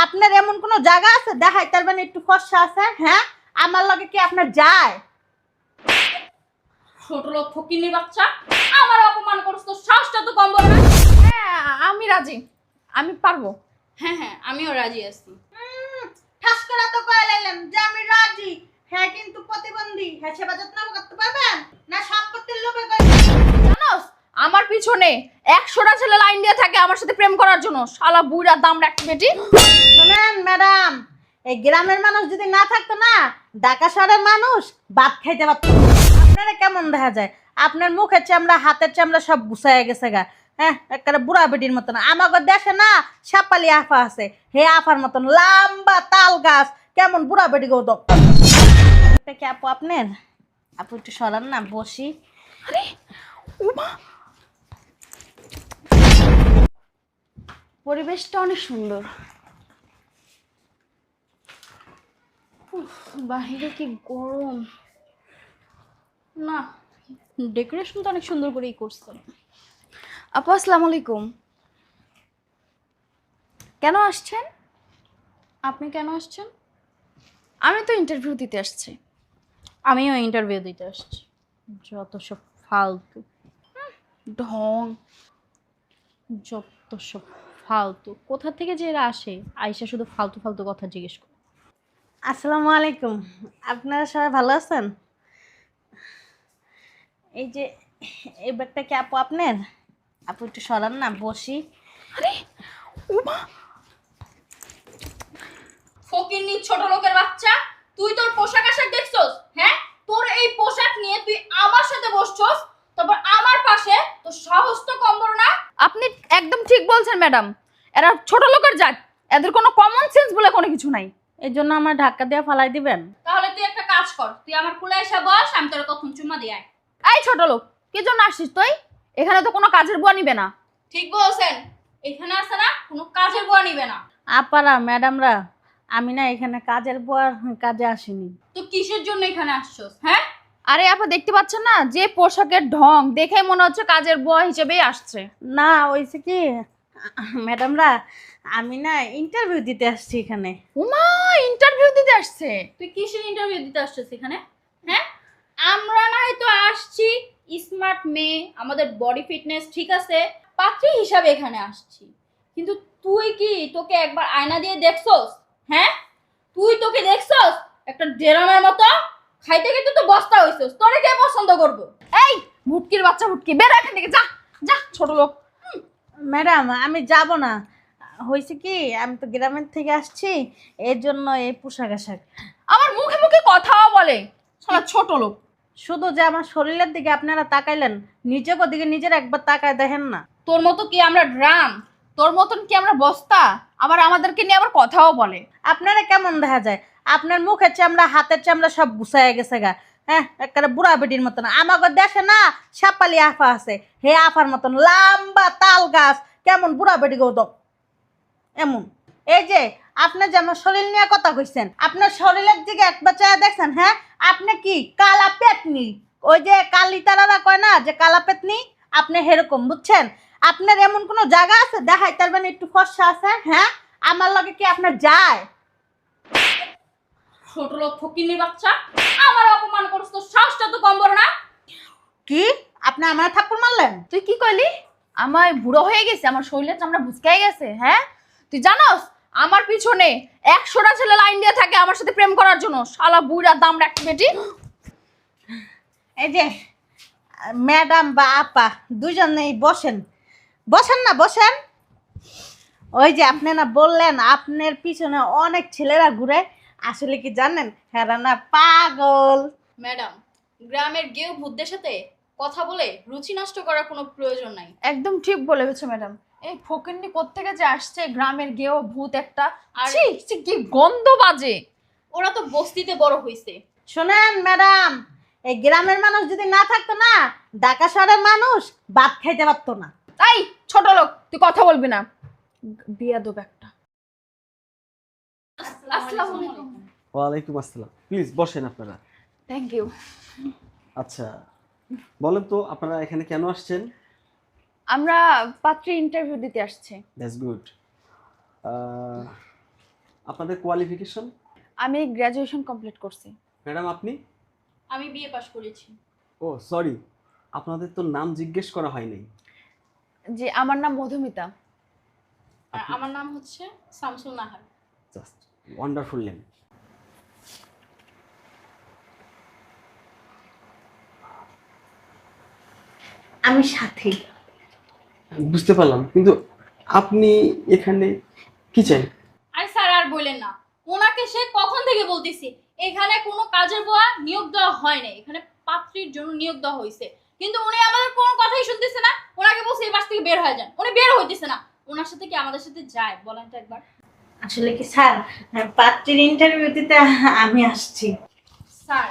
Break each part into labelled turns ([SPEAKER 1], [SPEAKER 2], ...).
[SPEAKER 1] আপনার এমন কোনো জায়গা আছে? দেখাই তার মানে একটু ফর্সা আছে হ্যাঁ? আমার লগে কি আপনার যায়?
[SPEAKER 2] ছোট লোক ফকিনি বাচ্চা আমার অপমান করছ তো শ্বাসটা তো কম না।
[SPEAKER 3] হ্যাঁ আমি রাজি। আমি পারব।
[SPEAKER 2] হ্যাঁ হ্যাঁ আমিও রাজি আছি।
[SPEAKER 1] হুম, ঠাস করে তো কয়ে লাইলাম যে আমি রাজি। হ্যাঁ কিন্তু প্রতিবন্ধী। হ্যাঁ সেবা যত্ন করতে পারবেন? না সব করতে লোভে করে
[SPEAKER 3] জানোস আমার পিছনে একশোটা ছেলে লাইন দিয়ে থাকে আমার সাথে প্রেম করার জন্য। শালা বুইরা দাম একটা বেটি।
[SPEAKER 1] শোনেন ম্যাডাম এই গ্রামের মানুষ যদি না থাকতো না ঢাকা শহরের মানুষ ভাত খাইতে পারতো। আপনারা কেমন দেখা যায়? আপনার মুখের চামড়া হাতের চামড়া সব গুছাইয়া গেছে গা। হ্যাঁ একেবারে বুড়া বেটির মতন। আমাকে দেশে না সাপালি আফা আছে। হে আফার মতন লম্বা তাল গাছ। কেমন বুড়া বেটি গৌতম কি আপু আপনার? আপু একটু সরান না বসি।
[SPEAKER 3] আরে ওমা পরিবেশটা অনেক সুন্দর। বাহিরে কি গরম। না ডেকোরেশন তো অনেক সুন্দর করেই করছে আপু, আসসালামু আলাইকুম। কেন আসছেন? আপনি কেন আসছেন? আমি তো ইন্টারভিউ দিতে আসছি।
[SPEAKER 2] আমিও ইন্টারভিউ দিতে আসছি। যত সব ফালতু
[SPEAKER 3] ঢং,
[SPEAKER 2] যত সব ফালতু। কোথা থেকে যে এরা আসে? আয়সা শুধু ফালতু ফালতু কথা জিজ্ঞেস করে।
[SPEAKER 1] আসসালামু আলাইকুম। আপনারা সবাই ভালো আছেন? এই যে এই ব্যাগটা কি আপু আপনার? আপু একটু সরান না বসি।
[SPEAKER 3] আরে ওমা
[SPEAKER 2] ফকিন্নি ছোট লোকের বাচ্চা তুই তোর পোশাক আশাক দেখছস? হ্যাঁ? তোর এই পোশাক নিয়ে তুই আমার সাথে বসছস? তারপর আমার পাশে তোর সাহস তো কম বড় না।
[SPEAKER 3] আপনি একদম ঠিক বলছেন ম্যাডাম। এরা ছোট লোকের জাত। এদের কোনো কমন সেন্স বলে কোনো কিছু নাই।
[SPEAKER 1] এই জন্য আমার ধাক্কা দিয়ে ফালাই দিবেন।
[SPEAKER 2] তাহলে তুই একটা কাজ কর তুই আমার কুলে এসে বস আমি তোর কখন চুম্মা দিয়ে আয়।
[SPEAKER 3] এই ছোট লোক কি জন্য আসছিস তুই? এখানে তো কোনো কাজের বুয়া নিবে না।
[SPEAKER 2] ঠিক বলছেন এখানে আছে না কোনো কাজের বুয়া নিবে না।
[SPEAKER 1] আপারা ম্যাডামরা আমি না এখানে কাজের বুয়ার কাজে আসিনি।
[SPEAKER 2] তো কিসের জন্য এখানে আসছস হ্যাঁ?
[SPEAKER 3] আরে আপা দেখতে পাচ্ছেন না? যে পোশাকের ঢং দেখে মনে হচ্ছে কাজের বয় হিসেবেই আসছে।
[SPEAKER 1] না ওইছে কি? ম্যাডামরা আমি না ইন্টারভিউ দিতে আসছি এখানে।
[SPEAKER 3] উমা ইন্টারভিউ দিতে আসছে?
[SPEAKER 2] তুই কিসের ইন্টারভিউ দিতে আসছিস এখানে? হ্যাঁ? আমরা না হয়তো আসছি স্মার্ট মেয়ে আমাদের বডি ফিটনেস ঠিক আছে পাত্রী হিসাবে এখানে আসছি। কিন্তু তুই কি তোকে একবার আয়না দিয়ে দেখছস? হ্যাঁ? তুই তোকে দেখছস? একটা ডেরামের মতো? খাইতে খাইতে তো বস্তা হইছস তোরে কে পছন্দ করব?
[SPEAKER 3] এই ভুটকির বাচ্চা ভুটকি বের এখান থেকে যা যা ছোট লোক।
[SPEAKER 1] ম্যাডাম আমি যাব না। হয়েছে কি আমি তো গ্রামের থেকে আসছি এর জন্য এই পোশাক আশাক।
[SPEAKER 3] আমার মুখে মুখে কথাও বলে। শালা ছোট লোক।
[SPEAKER 1] শুধু যে আমার শরীরের দিকে আপনারা তাকাইলেন নিজেকে দিকে নিজের একবার তাকায় দেখেন না।
[SPEAKER 2] তোর মতো কি আমরা ড্রাম?
[SPEAKER 3] তোর মতন কি আমরা বস্তা? আবার আমাদেরকে নিয়ে আবার কথাও বলে।
[SPEAKER 1] আপনারা কেমন দেখা যায়? আপনার মুখের চামড়া, হাতের চামড়া সব গুছাইয়া গেছে গা। হ্যাঁ বুড়া বেটির মতন। আমাকে দেশে না সাপালি আফা আছে। হে আফার মতন লম্বা তাল গাছ। কেমন বুড়া বেটি গৌতম এমন। এই যে, আপনি যে আমার শরীর নিয়ে কথা কইছেন, আপনার শরীরের দিকে একবার চায়া দেখছেন হ্যাঁ? আপনি কি কালা পেতনি? ওই যে কালি তারারা কয় না, যে কালা পেতনি? আপনি সেরকম বুঝছেন? আপনার এমন কোনো জায়গা আছে? দেখাই তার মানে একটু ফর্সা আছে হ্যাঁ? আমার লগে কি আপনার যায়?
[SPEAKER 2] ছোট লোক ফকিনি বাচ্চা। আমার অপমান করছ তো শ্বাসটা তো কম বড় না।
[SPEAKER 1] কি? আপনি আমার থাপ্পড় মারলেন?
[SPEAKER 3] তুই কি কইলি? আমার বুড়ো হয়ে গেছে আমার শরীরের চামড়া ভুসকাই গেছে হ্যাঁ? তুই জানোস আমার পিছনে একশোটা ছেলে লাইন দিয়ে থাকে আমার সাথে প্রেম করার জন্য। শালা বুড়া দামড়া একটা বেটি।
[SPEAKER 1] এই যে ম্যাডাম বা আপা দুজনেই বসেন। বসেন না বসেন। ওই যে আপনি না বললেন আপনার পিছনে অনেক ছেলেরা ঘুরে আসলে কি জানেন? হ্যাঁ না পাগল।
[SPEAKER 2] ম্যাডাম গ্রামের গেউ ভূতদের সাথে কথা বলে রুচি নষ্ট করার কোনো প্রয়োজন নাই।
[SPEAKER 3] একদম ঠিক বলে গেছো ম্যাডাম। এই ফকিন্নি কোত্থেকে যে আসছে গ্রামের গেও ভূত একটা?
[SPEAKER 2] আর-
[SPEAKER 3] ছি ছি, কি গন্ধ বাজে।
[SPEAKER 2] ওরা তো বস্তিতে বড় হইছে।
[SPEAKER 1] শোনেন ম্যাডাম এই গ্রামের মানুষ যদি না থাকতো না ঢাকা শহরের মানুষ ভাত খাইতে পারতো না।
[SPEAKER 3] তাই ছোট লোক তুই কথা বলবি না। বিয়া দেব একটা। আসসালামু আলাইকুম
[SPEAKER 4] ওয়ালাইকুম আসসালাম। প্লিজ বসেন আপনারা।
[SPEAKER 3] থ্যাংক ইউ
[SPEAKER 4] আচ্ছা বলেন তো আপনারা এখানে কেন আসছেন?
[SPEAKER 3] আমরা পাত্রী ইন্টারভিউ দিতে আসছি।
[SPEAKER 4] দ্যাটস গুড আপনাদের কোয়ালিফিকেশন
[SPEAKER 3] আমি গ্র্যাজুয়েশন কমপ্লিট করছি।
[SPEAKER 4] ম্যাডাম আপনি?
[SPEAKER 2] আমি বিয়ে পাশ করেছি।
[SPEAKER 4] ও সরি আপনাদের তো নাম জিজ্ঞেস করা হয় নাই
[SPEAKER 3] যে আমার নাম মধুমিতা।
[SPEAKER 2] আর আমার নাম হচ্ছে Shamsul Nahar.
[SPEAKER 4] Just wonderful name
[SPEAKER 1] আমি সাথী।
[SPEAKER 4] বুঝতে পারলাম কিন্তু আপনি এখানে কি চাই?
[SPEAKER 2] আরে স্যার আর বললেন না। ওনাকে সে কখন থেকে বলতেছি? এখানে কোনো কাজের বুয়া নিয়োগ দেওয়া হয় না এখানে পাত্রীর জন্য নিয়োগ দেওয়া হয়েছে। কিন্তু উনি আমাদের কোনো কথাই শুনতেছে না। ওনাকে বলছে এই বাস থেকে বের হয়ে যান। উনি বের হইতেছে না। ওনার সাথে কি আমাদের সাথে যায়? বলেন তো একবার।
[SPEAKER 1] আসলে কি স্যার? পাত্রীর ইন্টারভিউ দিতে আমি আসছি।
[SPEAKER 2] স্যার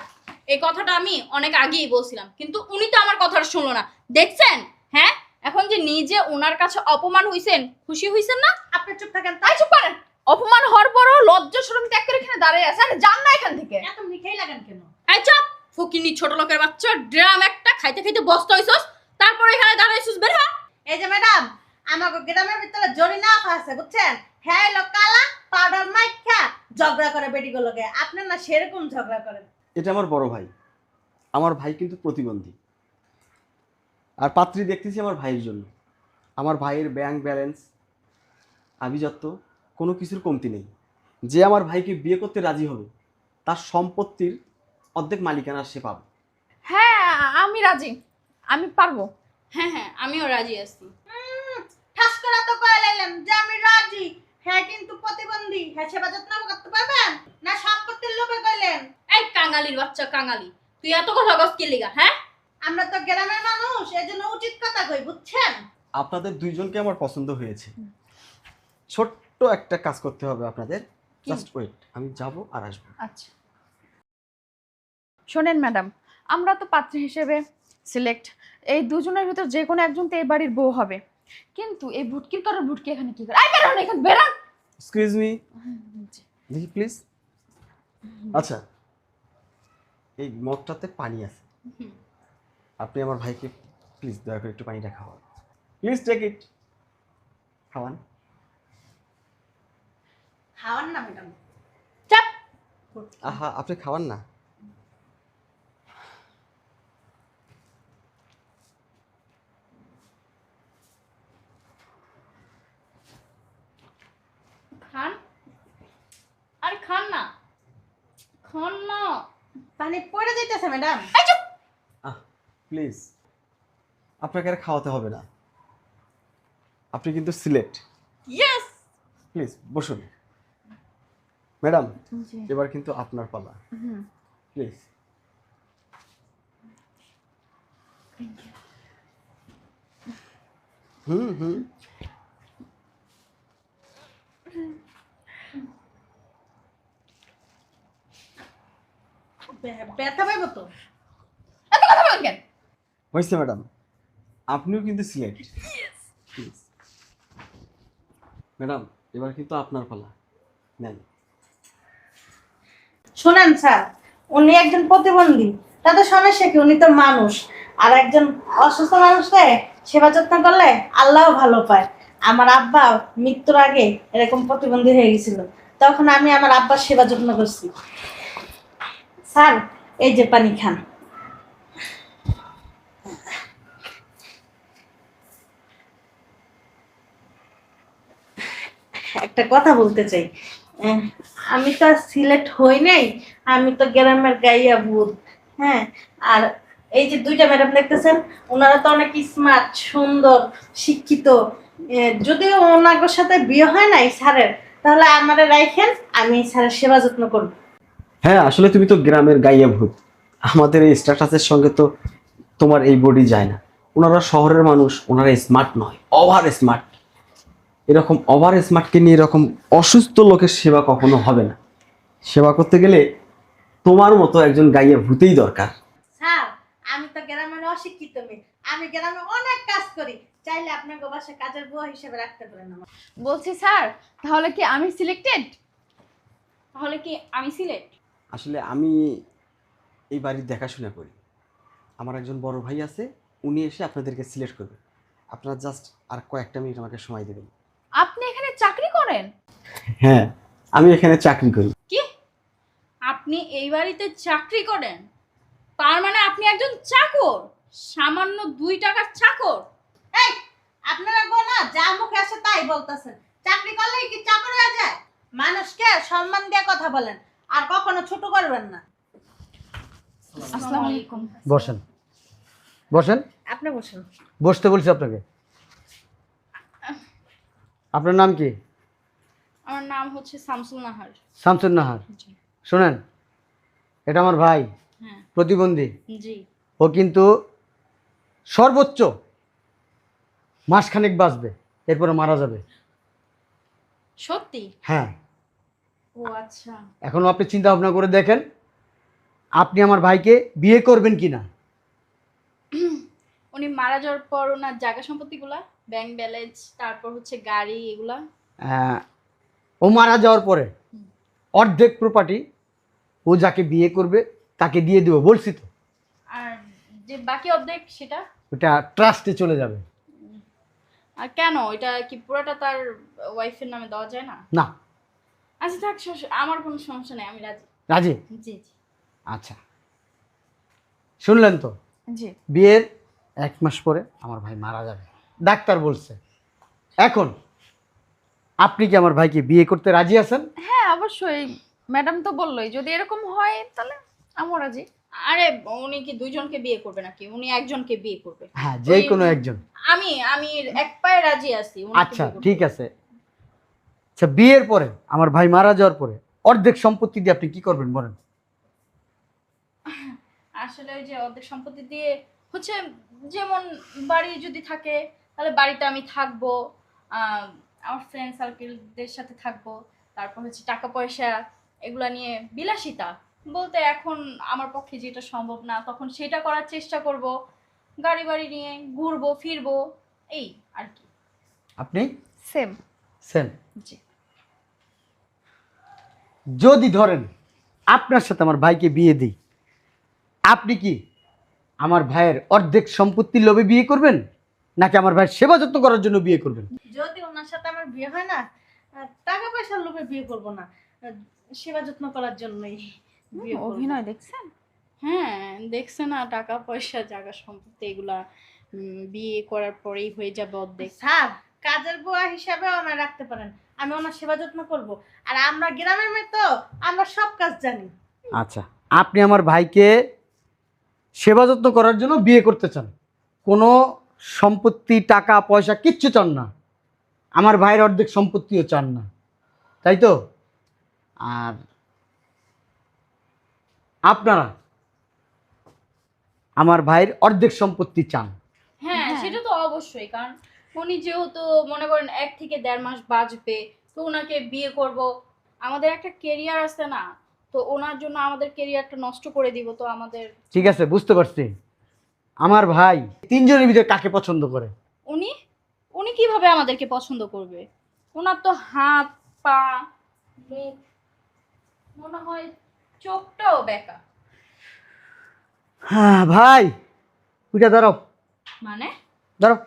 [SPEAKER 2] এই কথাটা আমি অনেক আগেই বলছিলাম কিন্তু উনি তো আমার কথাটা শুনলো না। দেখছেন? হ্যাঁ? এখন যে নিজে ওনার কাছে অপমান হইছেন খুশি হইছেন না?
[SPEAKER 1] আপনি চুপ থাকেন
[SPEAKER 3] তাই চুপ করেন। অপমান হওয়ার পরও লজ্জা শরম ত্যাগ করে এখানে দাঁড়িয়ে আছে আরে যান না এখান থেকে।
[SPEAKER 1] এত মিঠাই লাগান কেন?
[SPEAKER 2] এই চপ! ফকিনি ছোট লোকের বাচ্চা ড্রাম একটা খাইতে খাইতে বস্তা হইছস। তারপর এখানে দাঁড়াইছিস বের হ।
[SPEAKER 1] এই যে ম্যাডাম আমাকে গ্রামের ভিতরে জরি না আছে বুঝছেন? হ্যাঁ এলো কালা পাউডার মাইখা ঝগড়া করে বেটিগুলোকে আপনার না সেরকম ঝগড়া করেন।
[SPEAKER 4] এটা আমার বড় ভাই। আমার ভাই কিন্তু প্রতিবন্ধী। আর পাত্রী দেখতেছি আমার ভাইয়ের জন্য। আমার ভাইয়ের ব্যাংক ব্যালেন্স আভিজাত্য কোনো কিছুর কমতি নেই। যে আমার ভাইকে বিয়ে করতে রাজি হবে তার সম্পত্তির অর্ধেক মালিকানা সে পাবে।
[SPEAKER 3] হ্যাঁ আমি রাজি। আমি পারব।
[SPEAKER 2] হ্যাঁ হ্যাঁ আমিও রাজি আছি।
[SPEAKER 1] ঠাস করা তো কয়ে লাইলাম যে আমি রাজি। হ্যাঁ কিন্তু প্রতিবন্ধী। হ্যাঁ সেবা যত্ন করতে পারবেন? না সম্পত্তির লোভে কইলেন
[SPEAKER 2] এই কাঙালির বাচ্চা কাঙালি। তুই এত কথা কস কি লিগা হ্যাঁ?
[SPEAKER 1] আমরা তো গ্রামের মানুষ এজন্য উচিত কথা কই বুঝছেন?
[SPEAKER 4] আপনাদের দুইজনকে আমার পছন্দ হয়েছে। ছোট্ট একটা কাজ করতে হবে আপনাদের। জাস্ট ওয়েট আমি যাব আর আসব।
[SPEAKER 3] আচ্ছা। শোনেন ম্যাডাম আমরা তো পাত্রী হিসেবে সিলেক্ট এই দুজনের ভিতর যে কোনো একজন তো এই বাড়ির বউ হবে। কিন্তু এই ভুটকির তরে ভুটকি এখানে কি করে? আই বেরোন এখানে বেরান
[SPEAKER 4] এক্সকিউজ মি দেখি প্লিজ আচ্ছা এই মগটাতে পানি আছে। আপনি আমার ভাইকে প্লিজ দয়া করে একটু পানিটা খাওয়ান প্লিজ টেক ইট খাওয়ান।
[SPEAKER 1] খাওয়ান না ম্যাডাম
[SPEAKER 3] চাপ!
[SPEAKER 4] আহা আপনি খাওয়ান না
[SPEAKER 2] খান আরে খান না খান না
[SPEAKER 1] পানি পড়ে যাইতেছে ম্যাডাম
[SPEAKER 4] প্লিজ আপনাকে আর খাওয়াতে হবে না। আপনি কিন্তু সিলেক্ট।
[SPEAKER 2] ইয়েস
[SPEAKER 4] প্লিজ বসুন। ম্যাডাম
[SPEAKER 3] জি।
[SPEAKER 4] এবার কিন্তু আপনার পালা।
[SPEAKER 3] হুম।
[SPEAKER 4] প্লিজ হুম হুম।
[SPEAKER 1] ব্যথা পাইব তো?
[SPEAKER 3] এত কথা বলেন কেন?
[SPEAKER 4] হয়েছে ম্যাডাম। আপনিও কিন্তু সিলেক্ট প্লিজ ম্যাডাম এবার কিন্তু আপনার পালা। নেন।
[SPEAKER 1] শোনেন স্যার উনি একজন প্রতিবন্ধী। তাতে সমস্যা কি? উনি তো মানুষ। আর একজন অসুস্থ মানুষকে সেবা যত্ন করলে আল্লাহ ভালো পায়। আমার আব্বা মৃত্যুর আগে এরকম প্রতিবন্ধী হয়ে গেছিল। তখন আমি আমার আব্বার সেবা যত্ন করছি। স্যার, এই যে পানি খান। একটা কথা বলতে চাই। আমি তো সিলেক্ট হই নাই, আমি তো গ্রামের গাইয়া ভূত হ্যাঁ? আর এই যে দুইটা ম্যাডাম দেখতেছেন, ওনারা তো অনেক স্মার্ট সুন্দর, শিক্ষিত। যদিও ওনাদের সাথে বিয়ে হয় নাই স্যারের, তাহলে আমারে রাইখেন, আমি স্যারের সেবা যত্ন করব।
[SPEAKER 4] হ্যাঁ আসলে তুমি তো গ্রামের গাইয়া ভূত। আমাদের এই স্ট্যাটাসের সঙ্গে তো তোমার এই বডি যায় না। ওনারা শহরের মানুষ ওনারা স্মার্ট নয় ওভার স্মার্ট এরকম ওভার স্মার্টকে নিয়ে এরকম অসুস্থ লোকের সেবা কখনো হবে না। সেবা করতে গেলে তোমার মতো একজন গাইয়া ভূতেই দরকার।
[SPEAKER 1] স্যার আমি তো গ্রামের অশিক্ষিত মেয়ে। আমি গ্রামে অনেক কাজ করি। চাইলে আপনাকে বাসায় কাজের বুয়া হিসেবে রাখতে পারেন আমার
[SPEAKER 3] বলছি স্যার তাহলে কি আমি সিলেক্টেড
[SPEAKER 2] তাহলে কি আমি সিলেক্ট
[SPEAKER 4] আসলে আমি এই বাড়ির দেখাশোনা করি। আমার একজন বড় ভাই আছে উনি এসে আপনাদেরকে সিলেক্ট করবে। আপনারা জাস্ট আর কয়েকটা মিনিট আমাকে সময় দেবেন।
[SPEAKER 3] আপনি এখানে চাকরি করেন?
[SPEAKER 4] হ্যাঁ আমি এখানে চাকরি করি।
[SPEAKER 2] কি? আপনি এই বাড়িতে চাকরি করেন? তার মানে আপনি একজন চাকর সামান্য দুই টাকার চাকর।
[SPEAKER 1] এই আপনারা গো না যা মুখে আসে তাই বলতেছেন। চাকরি করলেই কি চাকর হয়ে যায়? মানুষকে সম্মান দিয়ে কথা বলেন। আর কখনো ছোট করবেন না।
[SPEAKER 3] আসসালামু আলাইকুম।
[SPEAKER 5] বসেন। বসেন।
[SPEAKER 1] আপনি বসুন।
[SPEAKER 5] বসতে বলছি আপনাকে। আপনার নাম কি?
[SPEAKER 2] আমার নাম হচ্ছে শামসুল নাহার।
[SPEAKER 5] শামসুন নাহার। শোনেন এটা আমার ভাই
[SPEAKER 2] হ্যাঁ।
[SPEAKER 5] প্রতিবন্ধী।
[SPEAKER 2] জি।
[SPEAKER 5] ও কিন্তু সর্বোচ্চ মাসখানেক বাঁচবে এরপরে মারা যাবে।
[SPEAKER 2] সত্যি?
[SPEAKER 5] হ্যাঁ।
[SPEAKER 2] ও আচ্ছা।
[SPEAKER 5] এখনও আপনি চিন্তা ভাবনা করে দেখেন আপনি আমার ভাইকে বিয়ে করবেন কি না
[SPEAKER 2] উনি মারা যাওয়ার পর ওনার জায়গা সম্পত্তিগুলা ব্যাংক ব্যালেন্স তারপর হচ্ছে গাড়ি এগুলা?
[SPEAKER 5] আহ, ও মারা যাওয়ার পরে অর্ধেক প্রপার্টি ও যাকে বিয়ে করবে তাকে দিয়ে দেবো বলছি তো।
[SPEAKER 2] আর যে বাকি অর্ধেক সেটা?
[SPEAKER 5] ওটা ট্রাস্টে চলে যাবে।
[SPEAKER 2] আর কেন? এটা কি পুরোটা তার ওয়াইফের নামে দেওয়া যায় না?
[SPEAKER 5] না।
[SPEAKER 2] আচ্ছা থাক আমার কোনো সমস্যা নেই আমি রাজি।
[SPEAKER 5] রাজি?
[SPEAKER 2] জি জি।
[SPEAKER 5] আচ্ছা। শুনলেন তো?
[SPEAKER 3] জি।
[SPEAKER 5] বিয়ের এক মাস পরে আমার ভাই মারা যাবে। ডাক্তার বলছে এখন আপনি কি আমার ভাইকে বিয়ে করতে রাজি আছেন?
[SPEAKER 3] হ্যাঁ অবশ্যই। ম্যাডাম তো বললোই যদি এরকম হয় তাহলে আমার রাজি।
[SPEAKER 2] আরে উনি কি দুইজনকে বিয়ে করবে নাকি? উনি একজনকে বিয়ে করবে।
[SPEAKER 5] হ্যাঁ যে কোনো একজন।
[SPEAKER 2] আমি আমি এক পায়ে রাজি আছি
[SPEAKER 5] আচ্ছা ঠিক আছে। আচ্ছা বিয়ের পরে আমার ভাই মারা যাওয়ার পরে অর্ধেক সম্পত্তি দিয়ে আপনি কি করবেন বলেন?
[SPEAKER 2] আসলে ওই যে অর্ধেক সম্পত্তি দিয়ে হচ্ছে যেমন বাড়ি যদি থাকে তাহলে বাড়িতে আমি থাকব আমার ফ্রেন্ড সার্কেলদের সাথে থাকব তারপর হচ্ছে টাকা পয়সা এগুলা নিয়ে বিলাসিতা। বলতে এখন আমার পক্ষে যেটা সম্ভব না তখন সেটা করার চেষ্টা করব গাড়ি বাড়ি নিয়ে ঘুরবো ফিরবো এই আর কি।
[SPEAKER 5] আপনি?
[SPEAKER 3] সেম
[SPEAKER 5] সেম
[SPEAKER 3] জি।
[SPEAKER 5] যদি ধরেন আপনার সাথে আমার ভাইকে বিয়ে দিই আপনি কি আমার ভাইয়ের অর্ধেক সম্পত্তির লোভে বিয়ে করবেন? নাকি আমার ভাইয়ের সেবা যত্ন করার জন্য বিয়ে করবেন?
[SPEAKER 1] যদি ওনার সাথে আমার বিয়ে হয় না টাকা পয়সার লোভে বিয়ে করব না। সেবা যত্ন করার জন্যই
[SPEAKER 3] অভিনয় দেখছেন?
[SPEAKER 2] হ্যাঁ দেখছে না টাকা পয়সা জায়গা সম্পত্তি এগুলা বিয়ে করার পরেই হয়ে যাবে অর্ধেক।
[SPEAKER 1] স্যার কাজের বুয়া হিসাবে ওনার রাখতে পারেন। আমি ওনার সেবা যত্ন করব। আর আমরা গ্রামের মেয়ে তো আমরা সব কাজ জানি।
[SPEAKER 5] আচ্ছা আপনি আমার ভাইকে সেবা যত্ন করার জন্য বিয়ে করতে চান। কোনো সম্পত্তি টাকা পয়সা কিচ্ছু চান না। আমার ভাইয়ের অর্ধেক সম্পত্তিও চান না। তাই তো? আর আপনারা আমার ভাইয়ের অর্ধেক সম্পত্তি চান।
[SPEAKER 2] হ্যাঁ
[SPEAKER 3] হ্যাঁ।
[SPEAKER 2] সেটা তো অবশ্যই কারণ উনি যেহেতু মনে করেন এক থেকে দেড় মাস বাঁচবে তো ওনাকে বিয়ে করব। আমাদের একটা কেরিয়ার আছে না তো ওনার জন্য আমাদের কেরিয়ারটা নষ্ট করে দিব তো আমাদের।
[SPEAKER 5] ঠিক আছে বুঝতে পারছি। আমার ভাই তিনজনের ভিতরে কাকে পছন্দ করে?
[SPEAKER 2] উনি? উনি কীভাবে আমাদেরকে পছন্দ করবে? ওনার তো হাত পা মুখ মনে হয় চোখটাও বেকা।
[SPEAKER 5] হ্যাঁ ভাই ওইটা দাঁড়াও।
[SPEAKER 2] মানে?
[SPEAKER 5] দাঁড়াও।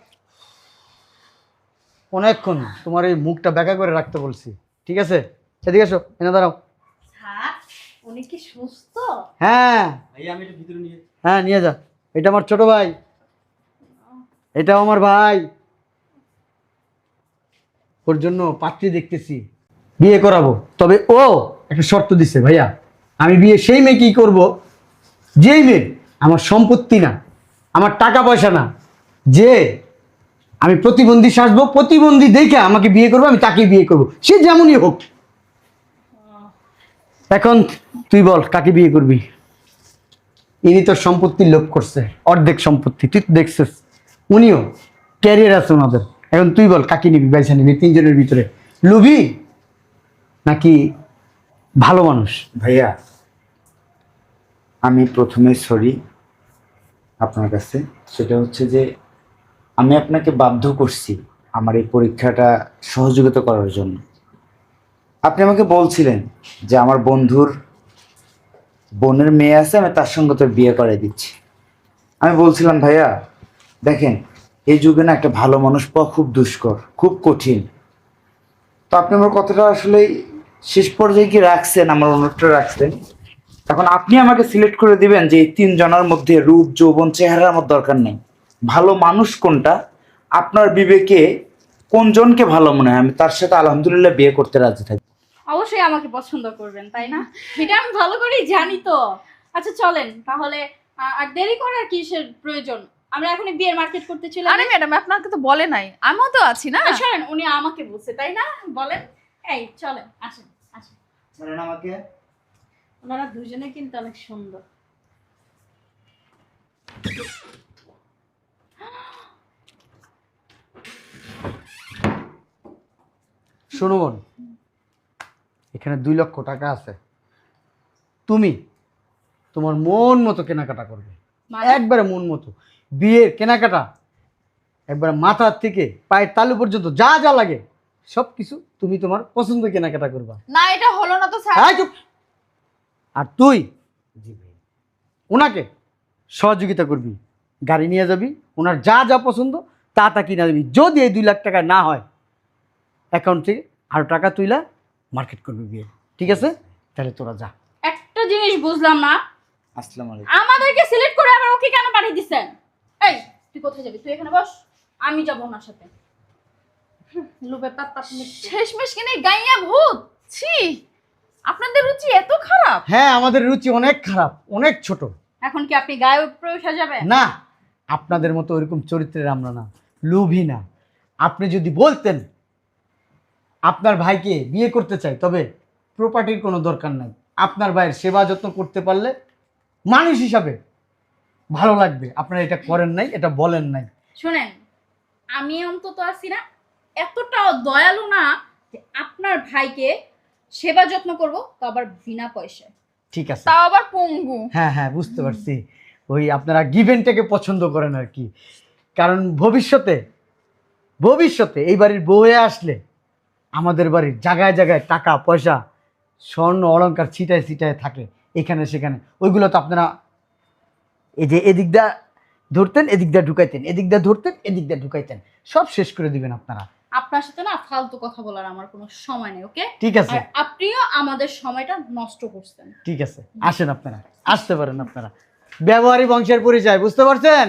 [SPEAKER 5] অনেকক্ষণ তোমার এই মুখটা ব্যাকা করে রাখতে বলছি। ঠিক আছে? সেদিকে এসো এনে দাঁড়াও।
[SPEAKER 1] উনি কি সুস্থ?
[SPEAKER 5] হ্যাঁ।
[SPEAKER 4] আমি এটা ভিতরে নিয়ে
[SPEAKER 5] হ্যাঁ নিয়ে যা। এটা আমার ছোট ভাই। এটাও আমার ভাই। ওর জন্য পাত্রী দেখতেছি। বিয়ে করাবো। তবে ও একটা শর্ত দিছে ভাইয়া। আমি বিয়ে সেই মেয়েকেই করব? যেই মেয়ে আমার সম্পত্তি না আমার টাকা পয়সা না যে আমি প্রতিবন্ধী সাজবো, প্রতিবন্ধী দেখে আমাকে বিয়ে করব, আমি তাকেই বিয়ে করব। সে যেমনই হোক। এখন তুই বল, কাকে বিয়ে করবি? ইনি তোর সম্পত্তি লোভ করছে, অর্ধেক সম্পত্তি, তুই দেখছিস। উনিও ক্যারিয়ার আছে ওনাদের। এখন তুই বল, কাকে নিবি বাইসা নিবি তিনজনের ভিতরে? লুবি নাকি ভালো মানুষ?
[SPEAKER 6] ভাইয়া, আমি প্রথমে সরি আপনার কাছে। সেটা হচ্ছে যে আমি আপনাকে বাধ্য করছি আমার এই পরীক্ষাটা সহযোগিতা করার জন্য। আপনি আমাকে বলছিলেন যে আমার বন্ধুর বোনের মেয়ে আছে, আমি তার সঙ্গে তোর বিয়ে করে দিচ্ছি। আমি বলছিলাম, ভাইয়া, দেখেন, এই যুগে না একটা ভালো মানুষ পাওয়া খুব দুষ্কর, খুব কঠিন। তো আপনি আমার কথাটা আসলে শেষ পর্যায়ে কি রাখছেন, আমার অনুরোধটা রাখছেন? এখন আপনি আমাকে সিলেক্ট করে দিবেন যে এই তিনজনের মধ্যে রূপ, যৌবন চেহারা আমার দরকার নেই। ভালো মানুষ কোনটা? আপনার বিবেকে কোনজনকে ভালো মনে হয়? আমি তার সাথে আলহামদুলিল্লাহ বিয়ে করতে রাজি থাকি।
[SPEAKER 2] অবশ্যই আমাকে পছন্দ করবেন তাই না? এটা আমি ভালো করেই জানি তো। আচ্ছা চলেন তাহলে আর দেরি করার কিসের প্রয়োজন? আমরা এখনই বিয়ের মার্কেট করতে চলে
[SPEAKER 3] আরে ম্যাডাম আপনাকে তো বলে নাই আমিও তো আছি না?
[SPEAKER 2] আহ, শোনেন উনি আমাকে বলছে তাই না? বলেন। এই চলেন আসেন আসেন।
[SPEAKER 6] ছাড়েন আমাকে।
[SPEAKER 2] ওনারা দুজনে কিন্তু অনেক সুন্দর।
[SPEAKER 5] শোনো বোন এখানে দুই লক্ষ টাকা আছে। তুমি তোমার মন মতো কেনাকাটা করবে।
[SPEAKER 2] মানে?
[SPEAKER 5] একবারে মন মতো। বিয়ের কেনাকাটা একবারে মাথার থেকে পায়ের তালু পর্যন্ত যা যা লাগে সব কিছু তুমি তোমার পছন্দ কেনাকাটা করবা।
[SPEAKER 3] না এটা হলো না তো স্যার।
[SPEAKER 5] আর তুই ওনাকে সহযোগিতা করবি। গাড়ি নিয়ে যাবি ওনার যা যা পছন্দ তা তা কিনে যাবি যদি এই দুই লাখ টাকা না হয় অ্যাকাউন্ট থেকে আরও টাকা তুইলা মার্কেট করবি বিয়ে। ঠিক আছে? তাহলে তোরা যা।
[SPEAKER 2] একটা জিনিস বুঝলাম না।
[SPEAKER 6] আসসালামু আলাইকুম।
[SPEAKER 2] আমাদেরকে সিলেক্ট করে আবার ওকে কেন পাঠিয়ে দিচ্ছেন এই তুই কোথায় যাবি? তুই এখানে বস। আমি যাব ওনার সাথে। হুম, লুপে পাত পাত মিটছে।
[SPEAKER 3] শেষমেশ কিনে গাইয়া ভূত। ছি আপনাদের রুচি এত খারাপ।
[SPEAKER 5] হ্যাঁ আমাদের রুচি অনেক খারাপ অনেক ছোট।
[SPEAKER 2] এখন কি আপনি গায়ে প্রবেশ যাবেন?
[SPEAKER 5] না আপনাদের মতো ওইরকম চরিত্রের আমরা না লোভী না। আপনি যদি বলতেন আপনার ভাইকে বিয়ে করতে চাই তবে প্রপার্টির কোনো দরকার নাই। আপনার ভাইয়ের সেবা যত্ন করতে পারলে মানুষ হিসাবে ভালো লাগবে। আপনারা এটা করেন নাই এটা বলেন নাই।
[SPEAKER 2] শুনেন আমি অন্তত আছি না এতটাও দয়ালু না যে আপনার ভাইকে সেবা যত্ন করব তো আবার বিনা পয়সায়।
[SPEAKER 5] ঠিক আছে।
[SPEAKER 3] তাও আবার পঙ্গু।
[SPEAKER 5] হ্যাঁ হ্যাঁ বুঝতে পারছি। ওই আপনারা গিভেনটাকে পছন্দ করেন আর কি। কারণ ভবিষ্যতে ভবিষ্যতে এই বাড়ির বউ হয়ে আসলে আমাদের বাড়ির জায়গায় জায়গায় টাকা পয়সা স্বর্ণ অলংকার ছিটায় ছিটায় থাকে এখানে সেখানে। ওইগুলো তো আপনারা এই যে এদিক দা ধরতেন এদিক দা ঢুকাইতেন এদিক দা ধরতেন এদিক দা ঢুকাইতেন। সব শেষ করে দিবেন আপনারা।
[SPEAKER 2] আপনার সাথে না ফালতু কথা বলার আমার কোনো সময় নেই ওকে?
[SPEAKER 5] ঠিক আছে।
[SPEAKER 2] আর আপনিও আমাদের সময়টা নষ্ট করছেন।
[SPEAKER 5] ঠিক আছে। আসেন আপনারা। আসতে পারেন আপনারা। ব্যবহারী বংশের পরিচয় বুঝতে পারছেন?